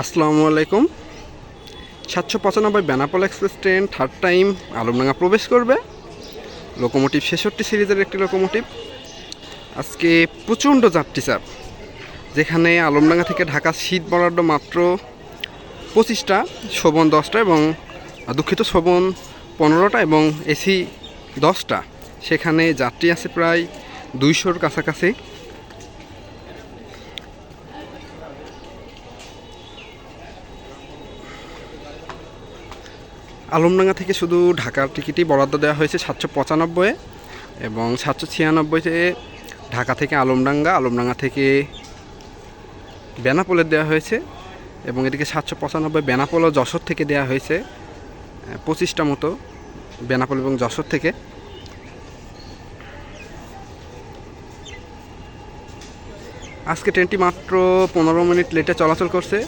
আসসালামু আলাইকুম। সাতশো পঁচানব্বই Benapole express train third time Alamdanga প্রবেশ করবে। লোকোমোটিভ ছেষট্টি সিরিজের একটি লোকোমোটিভ আজকে প্রচণ্ড যাত্রী চাপ। যেখানে আলমডাঙ্গা থেকে ঢাকা শীত বরাদ্দ মাত্র পঁচিশটা, শোভন দশটা এবং দুঃখিত শোভন পনেরোটা এবং এসি দশটা। সেখানে যাত্রী আছে প্রায় দুইশোর কাছাকাছি। আলমডাঙ্গা থেকে শুধু ঢাকার টিকিটই বরাদ্দ দেওয়া হয়েছে সাতশো পঁচানব্বইয়ে এবং সাতশো ছিয়ানব্বইতে ঢাকা থেকে আলমডাঙ্গা আলমডাঙ্গা থেকে বেনাপোলে দেওয়া হয়েছে এবং এদিকে সাতশো পঁচানব্বই বেনাপোল ও যশোর থেকে দেওয়া হয়েছে পঁচিশটা মতো বেনাপোল এবং যশোর থেকে। আজকে ট্রেনটি মাত্র পনেরো মিনিট লেটে চলাচল করছে।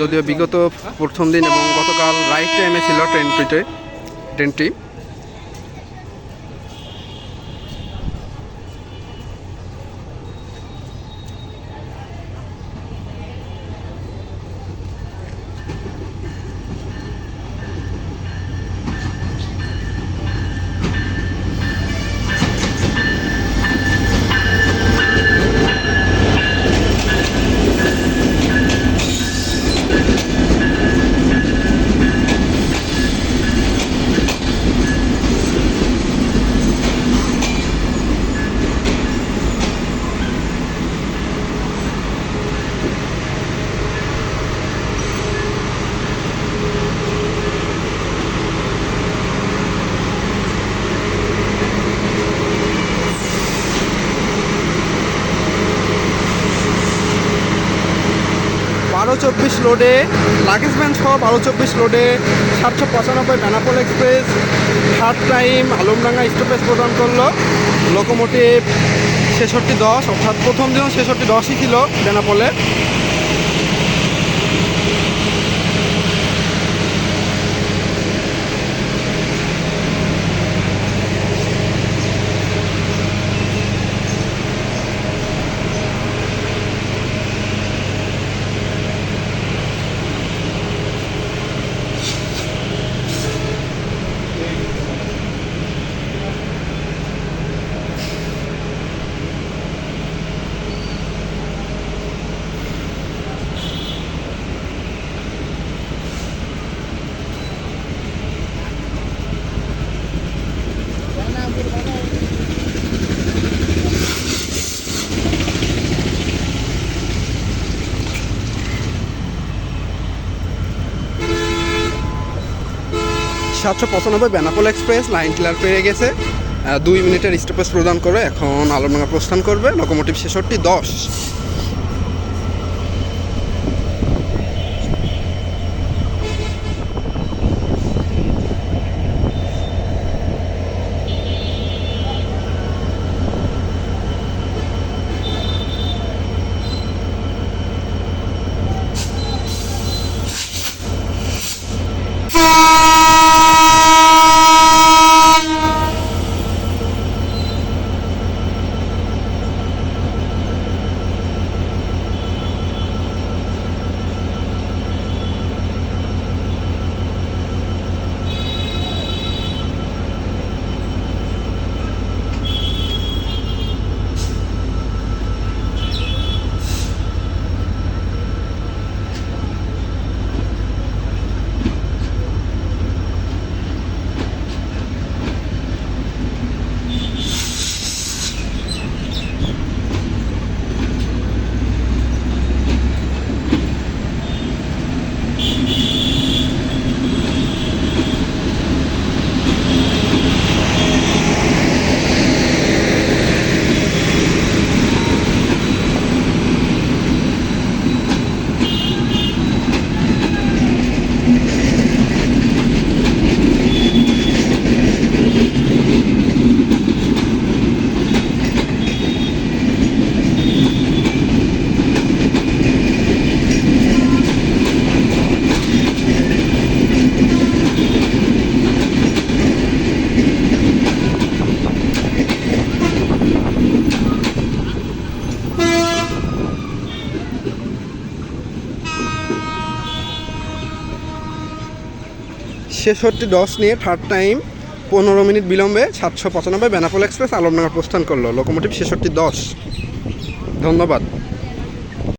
যদিও বিগত প্রথম দিন এবং গতকাল রাইট টাইমে ছিল ট্রেনটিতে ট্রেনটি বারো চব্বিশ রোডে লাগেজ ভ্যান সহ বারো চব্বিশ লোডে সাতশো পঁচানব্বই Benapole express third time, Alamdanga stoppage প্রদান করল। লোকোমোটিভ ছেষট্টি দশ, অর্থাৎ প্রথম দিন ছেষট্টি দশই ছিল বেনাপোলে। সাতশো পঁচানব্বই বেনাপোল এক্সপ্রেস, লাইন ক্লিয়ার পেয়ে গেছে। দুই মিনিটের স্টপেজ প্রদান করে এখন আলমডাঙ্গা প্রস্থান করবে। লোকোমোটিভ ছেষট্টি, দশ। ছেষট্টি দশ নিয়ে থার্ড টাইম পনেরো মিনিট বিলম্বে সাতশো পঁচানব্বই বেনাপোল এক্সপ্রেস আলমনগর প্রস্থান করল। লোকোমোটিভ ছেষট্টি দশ ধন্যবাদ।